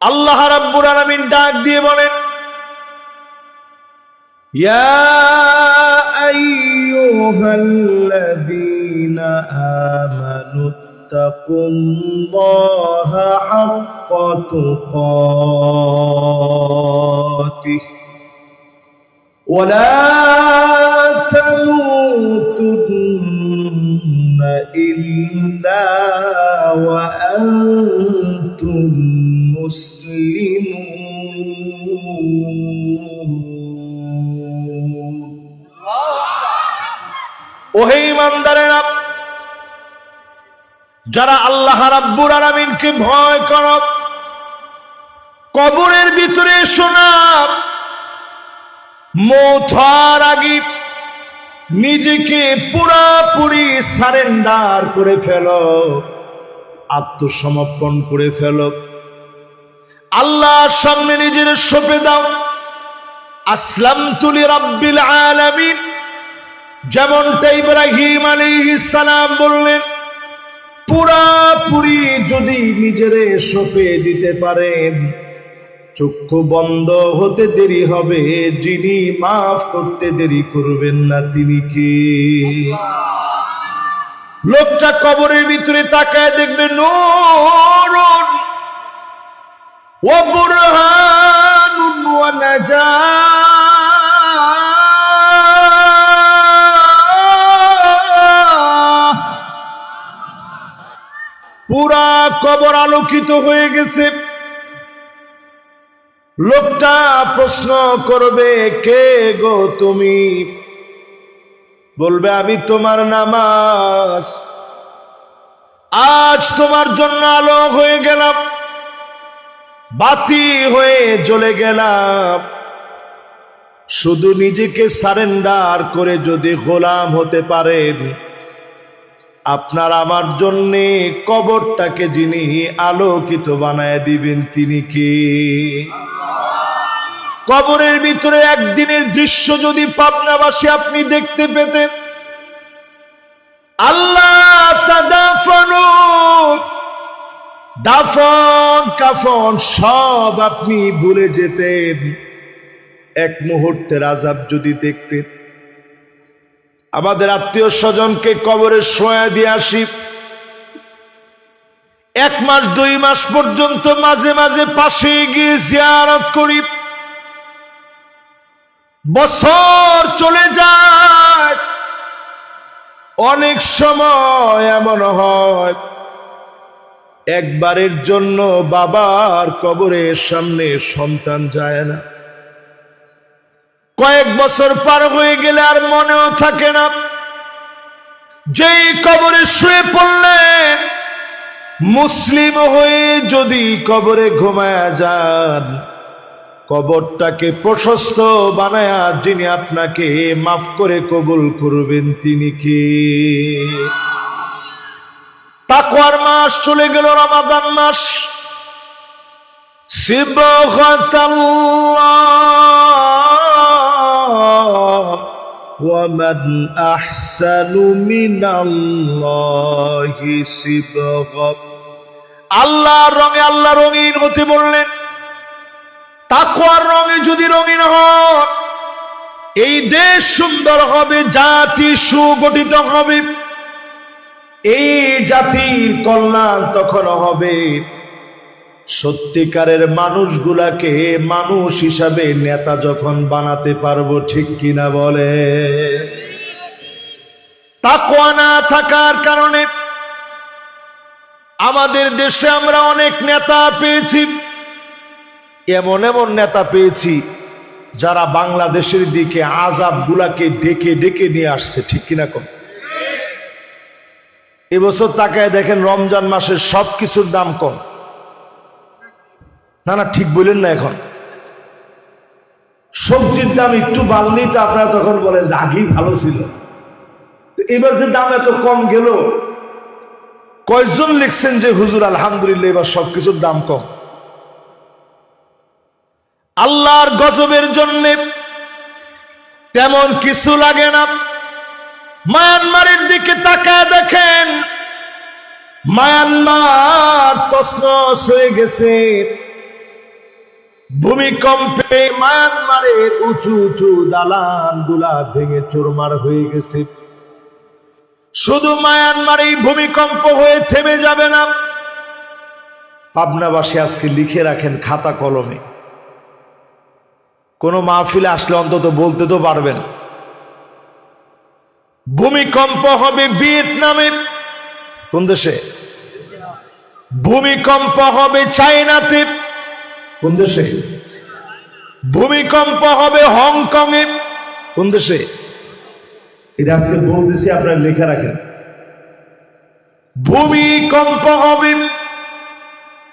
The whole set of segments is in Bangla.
আল্লাহ রাব্বুল আলামিন ডাক দিয়ে বলেন ইয়া আইয়ুহাল্লাযীনা আমানু তাকুল্লাহা হাক্কা তুকাতিহ ولا تموتن إلا وأنتم مسلمون ওহে যারা আল্লাহ রাব্বুর আলামিনকে ভয় কর, কবরের ভিতরে শোনা মৌথার আগে নিজেকে পুরাপুরি সারেন্ডার করে ফেল, আত্মসমর্পণ করে ফেল। আল্লাহর সামনে নিজের সপে দাও। আসলাম তুলি রাব্বিল আলামিন। যেমনটা ইব্রাহিম সালাম বললেন, পুরাপুরি যদি নিজেরে সপে দিতে পারেন, চক্ষু বন্ধ হতে দেরি হবে, যিনি মাফ করতে দেরি করবেন না তিনি কি? লোকটা কবরের ভিতরে তাকায় দেখবে নুরুন ওয়া নাজাহ পুরা কবর আলোকিত হয়ে গেছে। লোকটা প্রশ্ন করবে, কে গো তুমি? বলবে, আমি তোমার নামাজ। আজ তোমার জন্য আলো হয়ে গেলাম। বাতি হয়ে জ্বলে গেলাম। শুধু নিজেকে সারেন্ডার করে যদি গোলাম হতে পারেন, আপনার আমার জন্যে কবরটাকে যিনি আলোকিত বানায় দিবেন তিনি কে? কবরের ভিতরে একদিনের দৃশ্য যদি পাবনাবাসী আপনি দেখতে পেতেন, আল্লাহ দাফন, কাফন, সব আপনি ভুলে যেতেন। এক মুহূর্তের আজাব যদি দেখতেন, আমাদের আত্মীয় স্বজনকে কবরে শোয়া দিয়ে আসি। এক মাস, দুই মাস পর্যন্ত মাঝে মাঝে পাশে গিয়ে জিয়ারত করি। বছর চলে যায়, অনেক সময় এমন হয় একবারের জন্য বাবার কবরের সামনে সন্তান যায় না। কয়েক বছর পার হয়ে গেলে আর মনেও থাকে না। যেই কবরে শুয়ে পড়লেন মুসলিম হয়ে যদি কবরে ঘুমায়া যান, কবরটাকে প্রশস্ত বানায়া যিনি আপনাকে মাফ করে কবুল করবেন তিনি কি? তাকওয়ার মাস চলে গেল রমাদান মাস সিবহাতাল্লাহ ومن أحسن من الله صبغا আল্লাহর রঙে আল্লাহ রঙিন হতে বললেন তাকওয়ার রঙে যদি রঙিন হন এই দেশ সুন্দর হবে জাতি সুগঠিত হবে এই জাতির কল্যাণ তখন হবে। সত্যিকারের মানুষগুলাকে মানুষ হিসাবে নেতা যখন বানাতে পারব, ঠিক কিনা বলে? তাকওয়া না থাকার কারণে আমাদের দেশে আমরা অনেক নেতা পেয়েছি। এমন এমন নেতা পেয়েছি যারা বাংলাদেশের দিকে আজাব গুলাকে ডেকে ডেকে নিয়ে আসছে, ঠিক কিনা কম? এবছর তাকায় দেখেন রমজান মাসের সব কিছুর দাম কম। না না, ঠিক বললেন না এখন। সবজির দাম একটু বাড়লেই তো আপনারা তখন বলেন যে আগেই ভালো ছিল। এবার যে দাম এত কম গেল, কয়জন লিখছেন যে, হুজুর, আলহামদুলিল্লাহ, এবার সবকিছুর দাম কম আল্লাহর গজবের জন্য তেমন কিছু লাগে না। মায়ানমারের দিকে তাকায় দেখেন, মায়ানমার তসনস হয়ে গেছে। ভূমিকম্পে মায়ানমারের উঁচু উঁচু দালানগুলা ভেঙে চোরমার হয়ে গেছে। শুধু মায়ানমার ভূমিকম্প হয়ে থেমে যাবে না। পাবনাবাসী আজকে লিখে রাখেন খাতা কলমে। কোন মাহফিলে আসলে অন্তত বলতে তো পারবেন। ভূমিকম্প হবে ভিয়েতনামে। কোন দেশে? ভূমিকম্প হবে চায়নাতে। কোন দেশে? ভূমিকম্প হবে হংকং এ কোন দেশে? এটা আজকে বলতেছি, আপনারা লেখা রাখেন। ভূমিকম্প হবে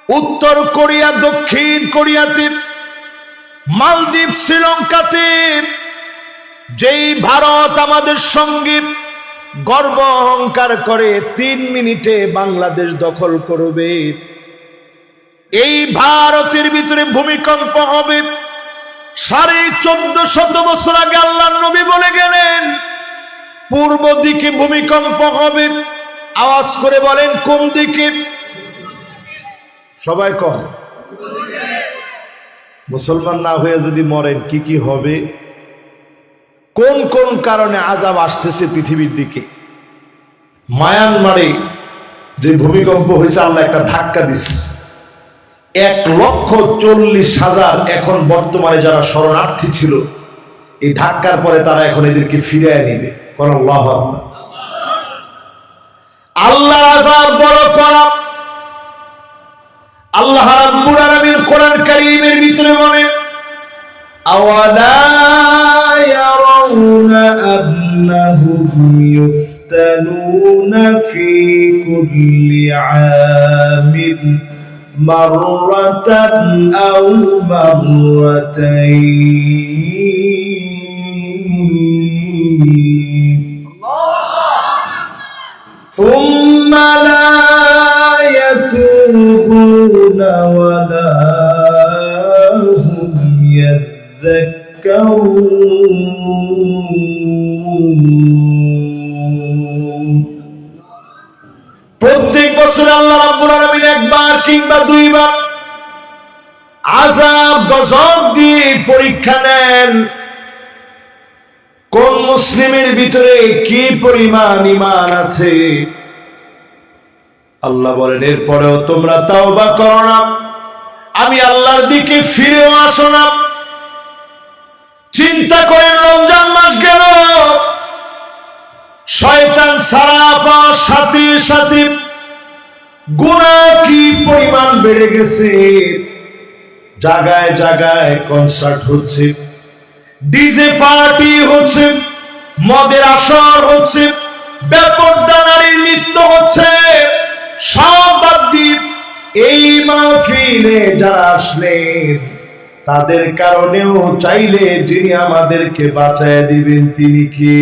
উত্তর কোরিয়া, দক্ষিণ কোরিয়াতে, মালদ্বীপ, শ্রীলঙ্কাতে। যেই ভারত আমাদের সঙ্গে গর্ব অহংকার করে, তিন মিনিটে বাংলাদেশ দখল করবে। এই ভারতের ভিতরে ভূমিকম্প হবে। সাড়ে চোদ্দ শত বছর আগে আল্লাহ নবী বলে গেলেন, পূর্ব দিকে ভূমিকম্প হবে। আওয়াজ করে বলেন, কোন দিকে? সবাই কম মুসলমান না হয়ে যদি মরেন, কি কি হবে? কোন কোন কারণে আজাব আসতেছে পৃথিবীর দিকে? মায়ানমারে যে ভূমিকম্প হয়েছে, আল্লাহ একটা ধাক্কা দিস এক লক্ষ চল্লিশ হাজার এখন বর্তমানে যারা শরণার্থী ছিল, এই ধাক্কার পরে তারা এখন এদেরকে ফিরিয়ে নিবে। আল্লাহ। আল্লাহ কোরআন কারীমের ভিতরে বলে, আওয়ালা يرون أنهم يفتنون في كل عام مرة أو مرتين আযাব গজব দিয়ে পরীক্ষা নেন। কোন মুসলিমের ভিতরে কি পরিমাণ ইমান আছে? আল্লাহ বলেন, এরপরেও তোমরা তাওবা করো না। আমি আল্লাহর দিকে ফিরেও আসো না। চিন্তা করেন, রমজান মাস গেল। শয়তান সারা পাওয়ার সাথে সাথে গুণা কি পরিমাণ বেড়ে গেছে? জায়গায় জায়গায় কনসার্ট হচ্ছে। ডিজে পার্টি হচ্ছে, মদের আসর হচ্ছে, ব্যাপক দানারির নৃত্য হচ্ছে। সব এই মাহফিলে যারা আসলেন, তাদের কারণেও চাইলে যিনি আমাদেরকে বাঁচায় দিবেন তিনি কি?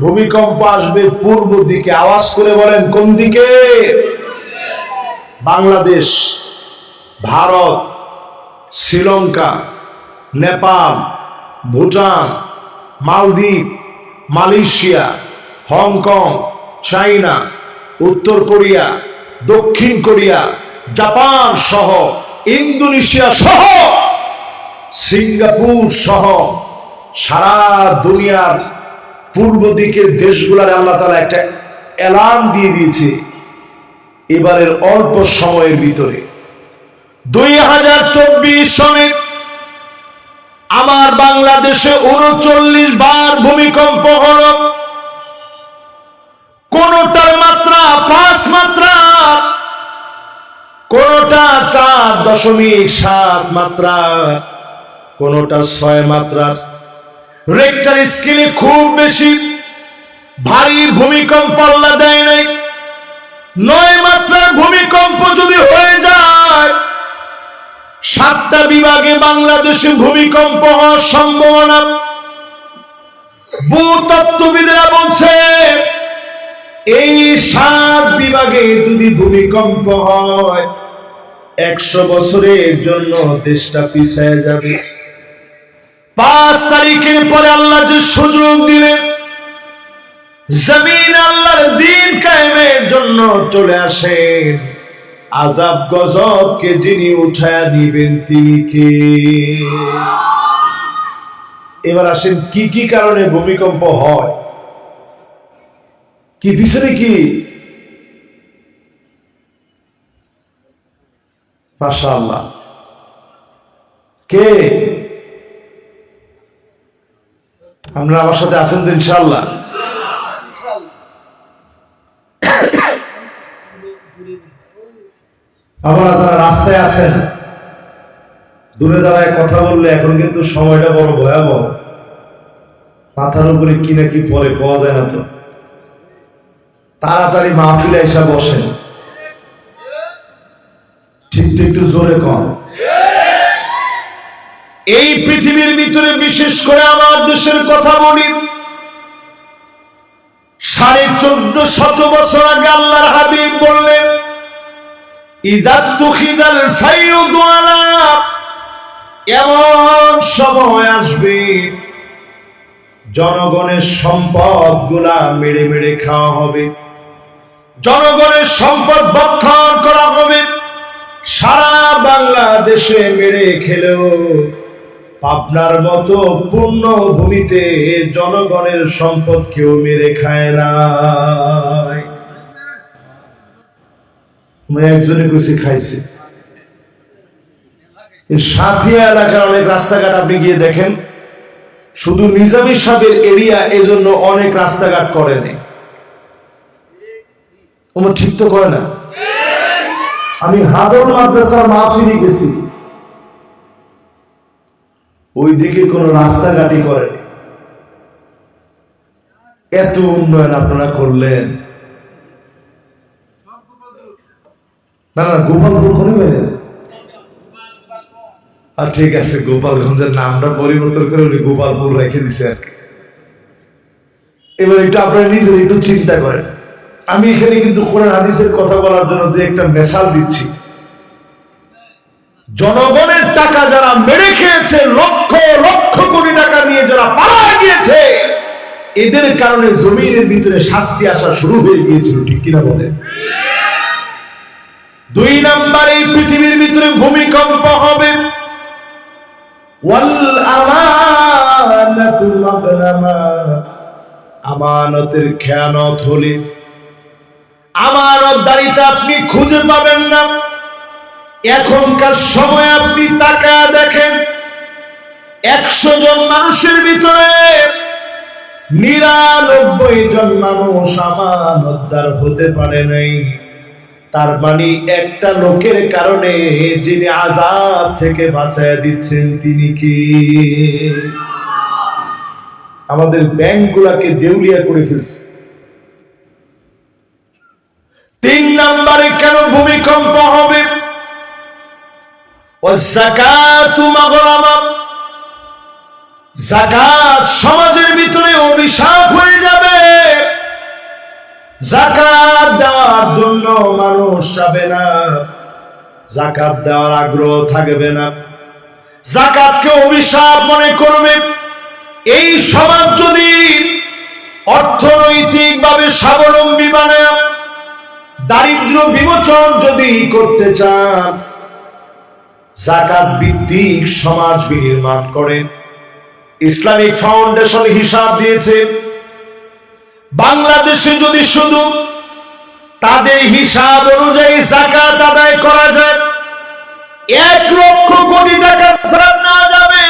ভূমিকম্প আসবে পূর্ব দিকে, আওয়াজ করে বলেন কোন দিকে? বাংলাদেশ। ভারত, শ্রীলঙ্কা, নেপাল, ভুটান, মালদ্বীপ, মালয়েশিয়া, হংকং, চাইনা, উত্তর কোরিয়া, দক্ষিণ কোরিয়া, জাপান সহ, ইন্দোনেশিয়া সহ, সিঙ্গাপুর সহ, সারা দুনিয়ার পূর্ব দিকের দেশগুলার আল্লাহ তালা একটা অ্যালার্ম দিয়ে দিয়েছে। এবারের অল্প সময়ের ভিতরে। দুই হাজার চব্বিশ সনে আমার বাংলাদেশে উনচল্লিশ বার ভূমিকম্প হল। কোনটার মাত্রা পাঁচ মাত্রা, কোনটা চার দশমিক সাত মাত্রা, কোনটা ছয় মাত্রার রেক্টার স্কেলে খুব বেশি ভারী ভূমিকম্প দেয় নাই। নয় মাত্রার ভূমিকম্প যদি হয়ে যায় সাতটা বিভাগে বাংলাদেশে ভূমিকম্প হওয়ার সম্ভাবনা। ভূতত্ত্ববিদেরা বলছে, এই সাত বিভাগে যদি ভূমিকম্প হয়, একশো বছরের জন্য দেশটা পিছিয়ে যাবে। পাঁচ তারিখের পরে আল্লাহ যে সুযোগ দিলেন জমিন আল্লাহর দিন কায়েমের জন্য চলে আসেন। আজাব গজবকে যিনি উঠায় নিবেন তিনি কে এবার আসেন, কি কি কারণে ভূমিকম্প হয়? কি পিছনে কি? কে? আপনারা আমার সাথে আছেন তো ইনশাআল্লাহ। আপনারা যারা রাস্তায় আছেন, দূরে দাঁড়ায় কথা বললে এখন কিন্তু সময়টা বড় ভয়াবহ। মাথার উপরে কি না কি পরে পাওয়া যায় না তো। তাড়াতাড়ি মাহফিলে এসে বসেন। ঠিক ঠিক একটু জোরে কম এই পৃথিবীর ভিতরে বিশেষ করে আমার দেশের কথা বলি, সাড়ে চোদ্দ শত বছর আগে আল্লাহর হাবিব বললেন সময় আসবে জনগণের সম্পদগুলা মেরে মেরে খাওয়া হবে। জনগণের সম্পদ বক্ষণ করা হবে। সারা বাংলাদেশে মেরে খেলেও পাবনার মতো পূর্ণ ভূমিতে জনগণের সম্পদ কেউ মেরে খায় না একজনে কুচি খাইছে। সাথিয়া এলাকার অনেক রাস্তাঘাট আপনি গিয়ে দেখেন। শুধু নিজামী সাহেবের এরিয়া এজন্য অনেক রাস্তাঘাট করে নেই। তোমার ঠিক তো করে না? আমি হাদর মাদ্রাসার মাহফিলি গেছি। ওইদিকে কোনো রাস্তাঘাটই করেনি এত উন্নয়ন আপনারা করলেন। না না গোপালপুর কোনে পেলেন আর ঠিক আছে, গোপালগঞ্জের নামটা পরিবর্তন করে উনি গোপালপুর রেখে দিছে আর এবার একটু আপনারা নিজের একটু চিন্তা করেন। আমি এখানে কিন্তু কোরআন হাদিসের কথা বলার জন্য যে একটা মেশাল দিচ্ছি। জনগণের টাকা যারা মেরে খেয়েছে, লক্ষ লক্ষ কোটি টাকা নিয়ে যারা পালা গিয়েছে, এদের কারণে জমিনের ভিতরে শাস্তি আসা শুরু হয়ে গিয়েছিল, ঠিক কিনা বলে দুই নাম্বার এই পৃথিবীর ভিতরে ভূমিকম্প হবে। আমানতের খেয়ানত হলে। আমানত দাঁড়িতে আপনি খুঁজে পাবেন না। এখনকার সময় আপনি তাকা দেখেন, একশো জন মানুষের ভিতরে নিরানব্বই জন মানুষ আমানতদার হতে পারে নাই। তার মানে একটা লোকের কারণে যিনি আজাদ থেকে বাঁচায় দিচ্ছেন তিনি কি? আমাদের ব্যাংক গুলাকে দেউলিয়া করে ফেলছে। তিন নম্বরে কেন ভূমিকম্প হবে? জাকাত সমাজের ভিতরে অভিশাপ হয়ে যাবে। জাকাত দেওয়ার জন্য মানুষ যাবে না। জাকাত দেওয়ার আগ্রহ থাকবে না। জাকাতকে অভিশাপ মনে করবে। এই সমাজ যদি অর্থনৈতিক ভাবে স্বাবলম্বী বানায়, দারিদ্র বিমোচন যদি করতে চান, জাকাত ভিত্তিক সমাজ বিনির্মাণ করেন ইসলামিক ফাউন্ডেশন হিসাব দিয়েছে। বাংলাদেশে যদি শুধু তাদের হিসাব অনুযায়ী জাকাত আদায় করা যায়, এক লক্ষ কোটি টাকা ছাড় না যাবে,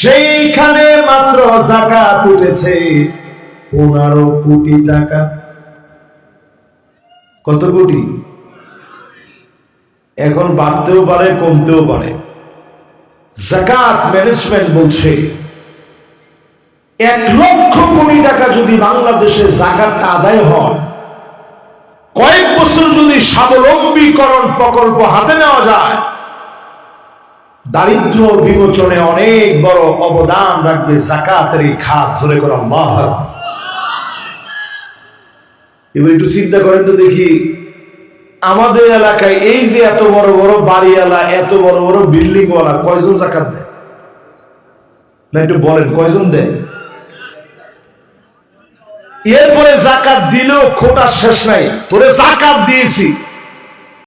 সেইখানে মাত্র জাকাত উঠেছে পনেরো কোটি টাকা। কত কোটি? এখন বাড়তেও পারে, কমতেও পারে। জাকাত ম্যানেজমেন্ট বলছে এক লক্ষ কোটি টাকা যদি বাংলাদেশে জাকাতটা আদায় হয়, কয়েক বছর যদি স্বাবলম্বীকরণ প্রকল্প হাতে নেওয়া যায় দারিদ্র বিমোচনে অনেক বড় অবদান রাখবে জাকাতের এই খাত ধরে করা আল্লাহ এবার একটু চিন্তা করেন তো দেখি, আমাদের এলাকায় এই যে এত বড় বড় বাড়িওয়ালা, এত বড় বড় বিল্ডিংওয়ালা কয়জন জাকাত দেয়? না একটু বলেন, কয়জন দেয়? এরপরে জাকাত দিলেও খোটা শেষ নাই। তোরে জাকাত দিয়েছি।